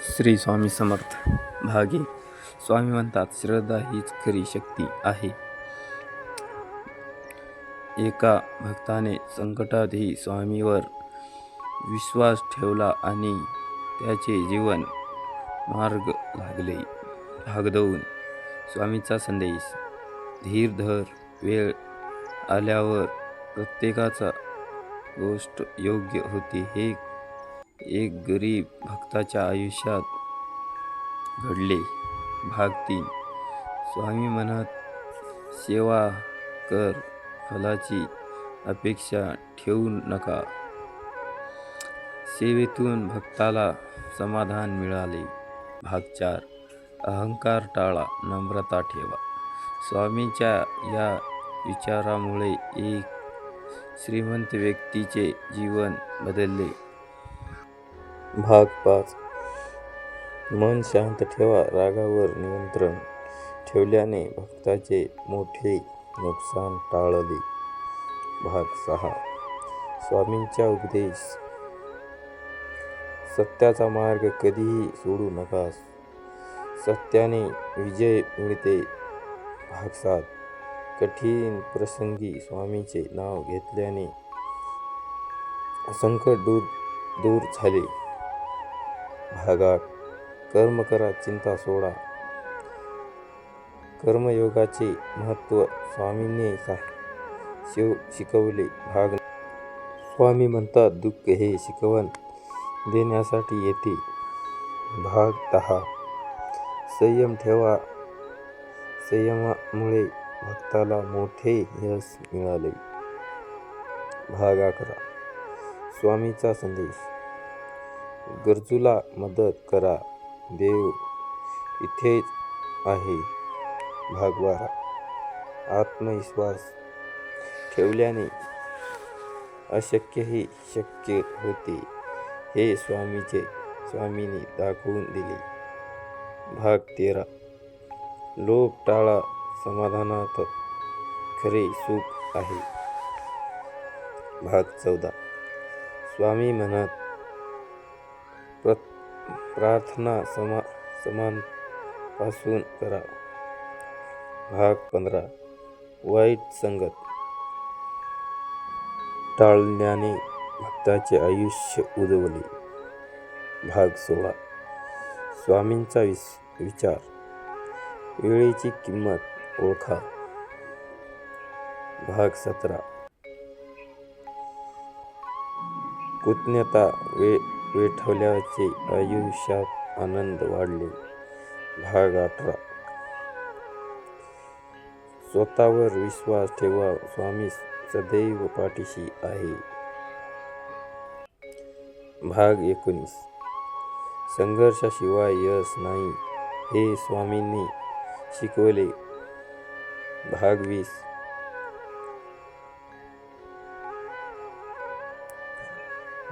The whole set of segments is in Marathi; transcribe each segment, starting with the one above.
श्री स्वामी समर्थ. भागे स्वामी म्हणतात श्रद्धा हीच खरी शक्ती आहे. एका भक्ताने संकटातही स्वामीवर विश्वास ठेवला आणि त्याचे जीवन मार्ग लागले भागदवून स्वामीचा संदेश धीर धर वेळ आल्यावर प्रत्येकाचा गोष्ट योग्य होती हे एक गरीब भक्ताच्या आयुष्यात घडले. भाग तीन. स्वामी म्हणत सेवा कर फलाची अपेक्षा ठेवू नका. सेवेतून भक्ताला समाधान मिळाले. भाग चार. अहंकार टाळा नम्रता ठेवा. स्वामींच्या या विचारामुळे एक श्रीमंत व्यक्तीचे जीवन बदलले. भाग पाच. मन शांत ठेवा रागावर नियंत्रण ठेवल्याने भक्ताचे मोठे नुकसान टाळले. भाग सहा. स्वामींचा उपदेश. सत्याचा मार्ग कधीही सोडू नका सत्याने विजय मिळते. भाग सात. कठीण प्रसंगी स्वामीचे नाव घेतल्याने संकट दूर दूर झाले. भाग कर्म करा चिंता सोडा. कर्मयोगाचे महत्त्व स्वामींनी सा शिव शिकवले. भाग स्वामी म्हणतात दुःख हे शिकवण देण्यासाठी येते. भाग दहा. संयम ठेवा. संयमामुळे भक्ताला मोठे यश मिळाले. भाग अकरा. स्वामीचा संदेश. गरजूला मदत करा. देव इथेच आहे. भागवारा आत्मविश्वास ठेवल्याने अशक्यही शक्य होते. हे स्वामीचे स्वामीने दाखवून दिले. भाग तेरा. लोभ टाळा समाधानात खरे सुख आहे. भाग चौदा. स्वामी म्हणत प्रार्थना समा समानपासून करा. भाग पंधरा. वाईट संगत. टाळल्याने भक्ताचे आयुष्य उजवले. भाग सोळा. स्वामींचा विस विचार. वेळेची किंमत ओळखा. भाग सतरा. कृतज्ञता वे पेठवल्याचे आयुष्यात आनंद वाढले. भाग अठरा. स्वतःवर विश्वास ठेवा स्वामी सदैव पाठीशी आहे. भाग एकोणीस. संघर्षाशिवाय यश नाही हे स्वामींनी शिकवले. भाग वीस.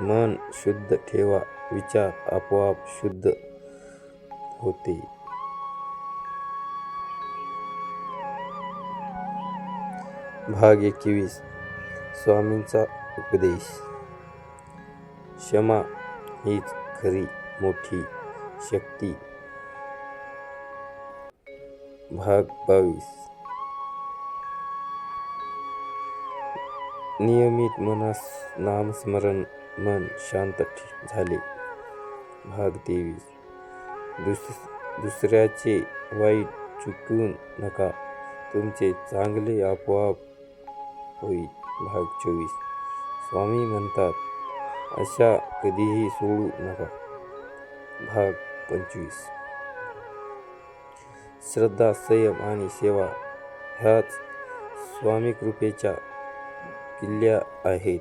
मन शुद्ध ठेवा विचार आपोआप शुद्ध होते. भाग एकवीस. स्वामींचा उपदेश. क्षमा हीच खरी मोठी शक्ती. भाग बावीस. नियमित मनास नामस्मरण मन शांत झाले. भाग तेवीस. दुस दुसऱ्याचे वाईट चुकून नका. तुमचे चांगले आपोआप होईल. भाग चोवीस. स्वामी म्हणतात अशा कधीही सोडू नका. भाग पंचवीस. श्रद्धा संयम आणि सेवा ह्याच स्वामी कृपेच्या किल्ल्या आहेत.